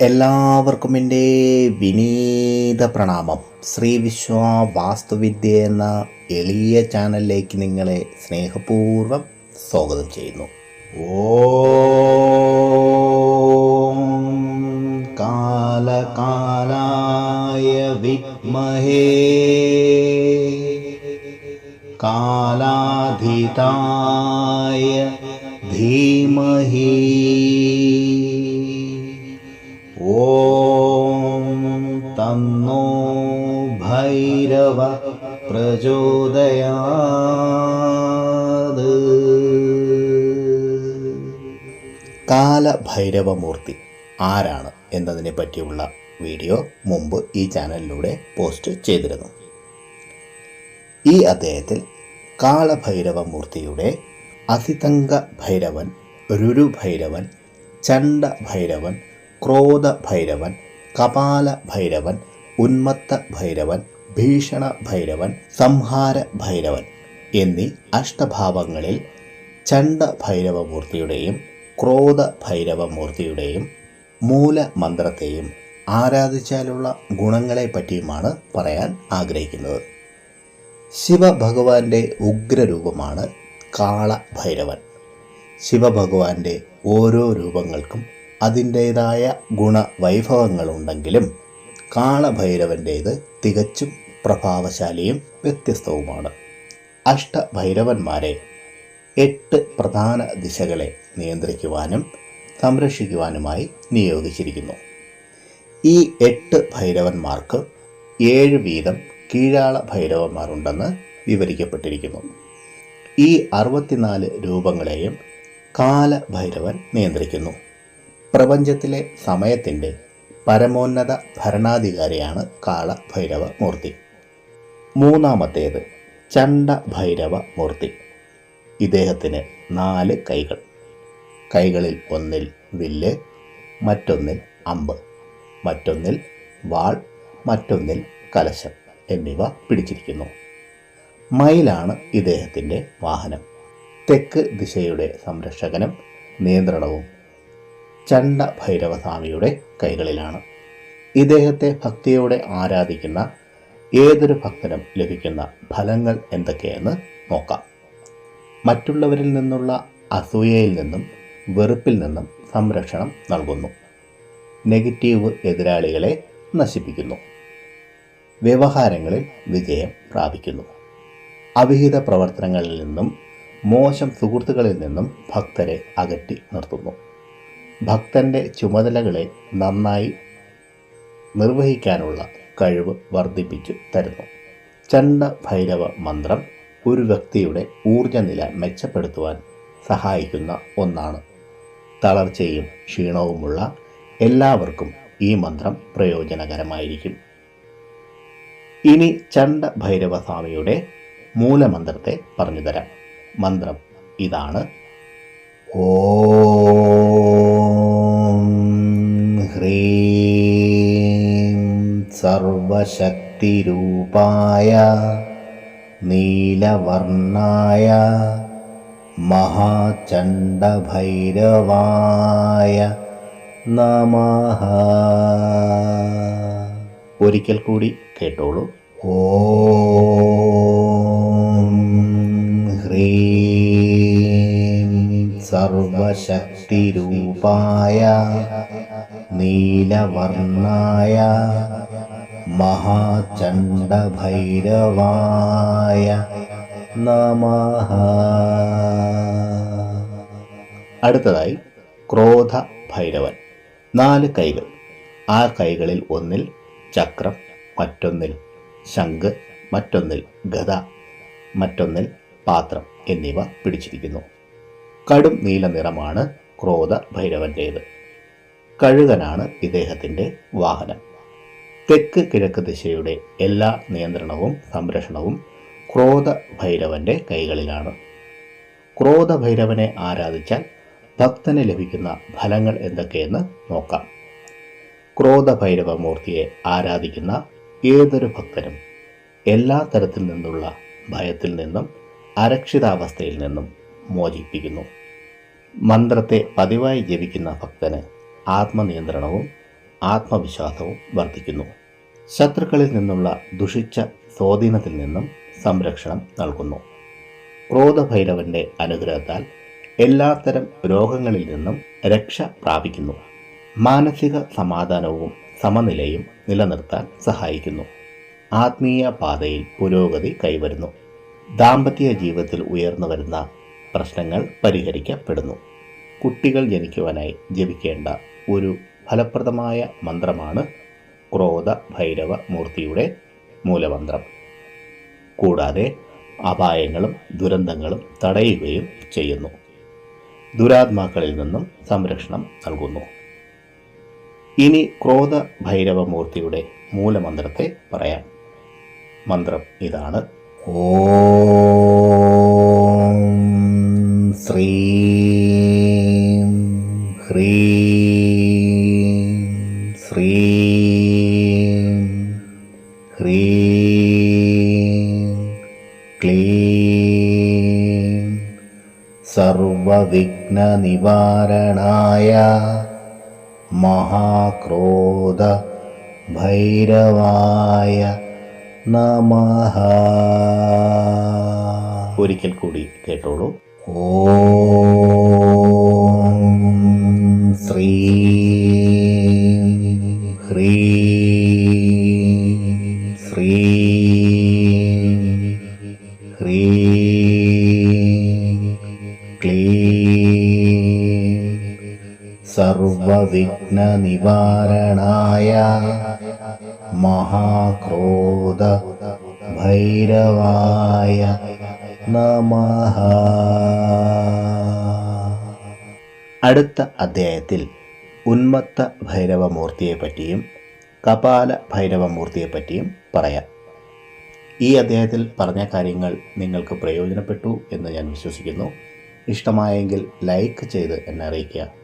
എല്ലാവർക്കും എന്റെ വിനീത പ്രണാമം. ശ്രീ വിശ്വ വാസ്തുവിദ്യ എന്ന എളിയ ചാനലിലേക്ക് നിങ്ങളെ സ്നേഹപൂർവം സ്വാഗതം ചെയ്യുന്നു. ഓം കാലകാലായ വിദ്മഹേ കാലാധിതായ ധീമഹി. കാലഭൈരവമൂർത്തി. ആരാണ് എന്നതിനെ പറ്റിയുള്ള വീഡിയോ മുമ്പ് ഈ ചാനലിലൂടെ പോസ്റ്റ് ചെയ്തിരുന്നു. ഈ അദ്ദേഹത്തിൽ കാളഭൈരവമൂർത്തിയുടെ അസിതംഗ ഭൈരവൻ രുരുഭൈരവൻ ചണ്ട ഭൈരവൻ ക്രോധ ഭൈരവൻ കപാല ഭൈരവൻ ഉന്മത്ത ഭൈരവൻ ഭീഷണ ഭൈരവൻ സംഹാര ഭൈരവൻ എന്നീ അഷ്ടഭാവങ്ങളിൽ ചണ്ട ഭൈരവമൂർത്തിയുടെയും ക്രോധ ഭൈരവമൂർത്തിയുടെയും മൂലമന്ത്രത്തെയും ആരാധിച്ചാലുള്ള ഗുണങ്ങളെ പറ്റിയുമാണ് പറയാൻ ആഗ്രഹിക്കുന്നത്. ശിവഭഗവാന്റെ ഉഗ്രരൂപമാണ് കാളഭൈരവൻ. ശിവഭഗവാന്റെ ഓരോ രൂപങ്ങൾക്കും അതിന്റേതായ ഗുണവൈഭവങ്ങളുണ്ടെങ്കിലും കാളഭൈരവന്റേത് തികച്ചും പ്രഭാവശാലിയും വ്യത്യസ്തവുമാണ്. അഷ്ടഭൈരവന്മാരെ എട്ട് പ്രധാന ദിശകളെ നിയന്ത്രിക്കുവാനും സംരക്ഷിക്കുവാനുമായി നിയോഗിച്ചിരിക്കുന്നു. ഈ എട്ട് ഭൈരവന്മാർക്ക് ഏഴ് വീതം കീഴാള ഭൈരവന്മാരുണ്ടെന്ന് വിവരിക്കപ്പെട്ടിരിക്കുന്നു. ഈ അറുപത്തിനാല് രൂപങ്ങളെയും കാലഭൈരവൻ നിയന്ത്രിക്കുന്നു. പ്രപഞ്ചത്തിലെ സമയത്തിന്റെ പരമോന്നത ഭരണാധികാരിയാണ് കാളഭൈരവ മൂർത്തി മൂന്നാമത്തേത് ചണ്ഡ ഭൈരവ മൂർത്തി ഇദ്ദേഹത്തിന് നാല് കൈകൾ. കൈകളിൽ ഒന്നിൽ വില്ല് മറ്റൊന്നിൽ അമ്പ് മറ്റൊന്നിൽ വാൾ മറ്റൊന്നിൽ കലശം എന്നിവ പിടിച്ചിരിക്കുന്നു. മയിലാണ് ഇദ്ദേഹത്തിന്റെ വാഹനം. തെക്ക് ദിശയുടെ സംരക്ഷകനും നിയന്ത്രണവും ചണ്ട ഭൈരവസ്വാമിയുടെ കൈകളിലാണ്. ഇദ്ദേഹത്തെ ഭക്തിയോടെ ആരാധിക്കുന്ന ഏതൊരു ഭക്തനും ലഭിക്കുന്ന ഫലങ്ങൾ എന്തൊക്കെയെന്ന് നോക്കാം. മറ്റുള്ളവരിൽ നിന്നുള്ള അസൂയയിൽ നിന്നും വെറുപ്പിൽ നിന്നും സംരക്ഷണം നൽകുന്നു. നെഗറ്റീവ് എതിരാളികളെ നശിപ്പിക്കുന്നു. വ്യവഹാരങ്ങളിൽ വിജയം പ്രാപിക്കുന്നു. അവിഹിത പ്രവർത്തനങ്ങളിൽ നിന്നും മോശം സുഹൃത്തുക്കളിൽ നിന്നും ഭക്തരെ അകറ്റി നിർത്തുന്നു. ഭക്തന്റെ ചുമതലകളെ നന്നായി നിർവഹിക്കാനുള്ള കഴിവ് വർദ്ധിപ്പിച്ചു തരുന്നു. ചണ്ട ഭൈരവ മന്ത്രം ഒരു വ്യക്തിയുടെ ഊർജനില മെച്ചപ്പെടുത്തുവാൻ സഹായിക്കുന്ന ഒന്നാണ്. തളർച്ചയും ക്ഷീണവുമുള്ള എല്ലാവർക്കും ഈ മന്ത്രം പ്രയോജനകരമായിരിക്കും. ഇനി ചണ്ട ഭൈരവ സ്വാമിയുടെ മൂലമന്ത്രത്തെ പറഞ്ഞുതരാം. മന്ത്രം ഇതാണ്. ഓം ഹ്രീം സർവശക്തിരൂപായ നീലവർണായ മഹാചണ്ഡഭൈരവായ നമഃ. ഒരിക്കൽ കൂടി കേട്ടോളൂ. ഓം ഹ്രീം സർവശക്തിരൂപായ നീലവർണായ മഹാചണ്ഡഭൈരവായ നമഃ. അടുത്തതായി ക്രോധ ഭൈരവൻ. നാല് കൈകൾ. ആ കൈകളിൽ ഒന്നിൽ ചക്രം മറ്റൊന്നിൽ ശംഖ് മറ്റൊന്നിൽ ഗത മറ്റൊന്നിൽ പാത്രം എന്നിവ പിടിച്ചിരിക്കുന്നു. കടും നീല നിറമാണ് ക്രോധ ഭൈരവന്റേത്. കഴുകനാണ് ഇദ്ദേഹത്തിന്റെ വാഹനം. തെക്ക് കിഴക്ക് ദിശയുടെ എല്ലാ നിയന്ത്രണവും സംരക്ഷണവും ക്രോധ ഭൈരവന്റെ കൈകളിലാണ്. ക്രോധ ഭൈരവനെ ആരാധിച്ചാൽ ഭക്തന് ലഭിക്കുന്ന ഫലങ്ങൾ എന്തൊക്കെയെന്ന് നോക്കാം. ക്രോധ ഭൈരവ മൂർത്തിയെ ആരാധിക്കുന്ന ഏതൊരു ഭക്തനും എല്ലാ തരത്തിൽ നിന്നുള്ള ഭയത്തിൽ നിന്നും അരക്ഷിതാവസ്ഥയിൽ നിന്നും മോചിപ്പിക്കുന്നു. മന്ത്രത്തെ പതിവായി ജപിക്കുന്ന ഭക്തന് ആത്മനിയന്ത്രണവും ആത്മവിശ്വാസവും വർദ്ധിക്കുന്നു. ശത്രുക്കളിൽ നിന്നുള്ള ദുഷിച്ച സ്വാധീനത്തിൽ നിന്നും സംരക്ഷണം നൽകുന്നു. ക്രോധഭൈരവന്റെ അനുഗ്രഹത്താൽ എല്ലാത്തരം രോഗങ്ങളിൽ നിന്നും രക്ഷ പ്രാപിക്കുന്നു. മാനസിക സമാധാനവും സമനിലയും നിലനിർത്താൻ സഹായിക്കുന്നു. ആത്മീയ പാതയിൽ പുരോഗതി കൈവരുന്നു. ദാമ്പത്യ ജീവിതത്തിൽ ഉയർന്നു വരുന്ന പ്രശ്നങ്ങൾ പരിഹരിക്കപ്പെടുന്നു. കുട്ടികൾ ജനിക്കുവാനായി ജപിക്കേണ്ട ഒരു ഫലപ്രദമായ മന്ത്രമാണ് ക്രോധ ഭൈരവ മൂർത്തിയുടെ മൂലമന്ത്രം. കൂടാതെ അപായങ്ങളും ദുരന്തങ്ങളും തടയുകയും ചെയ്യുന്നു. ദുരാത്മാക്കളിൽ നിന്നും സംരക്ഷണം നൽകുന്നു. ഇനി ക്രോധ ഭൈരവമൂർത്തിയുടെ മൂലമന്ത്രത്തെ പറയാം. മന്ത്രം ഇതാണ്. ഓം ശ്രീം ഹ്രീം ശ്രീം സർവവിഘ്നനിവാരണായ മഹാക്രോധ ഭൈരവായ നമഃ. ഒരിക്കൽ കൂടി കേട്ടോളൂ. ഓം ശ്രീ ഹ്രീ സർവവിഘ്നനിവാരണായ മഹാക്രോധ ഭൈരവായ നമ. അടുത്ത അധ്യായത്തിൽ ഉന്മത്ത ഭൈരവമൂർത്തിയെപ്പറ്റിയും കപാല ഭൈരവമൂർത്തിയെപ്പറ്റിയും പറയാം. ഈ അദ്ദേഹത്തിൽ പറഞ്ഞ കാര്യങ്ങൾ നിങ്ങൾക്ക് പ്രയോജനപ്പെട്ടു എന്ന് ഞാൻ വിശ്വസിക്കുന്നു. ഇഷ്ടമായെങ്കിൽ ലൈക്ക് ചെയ്ത് എന്നെ അറിയിക്കുക.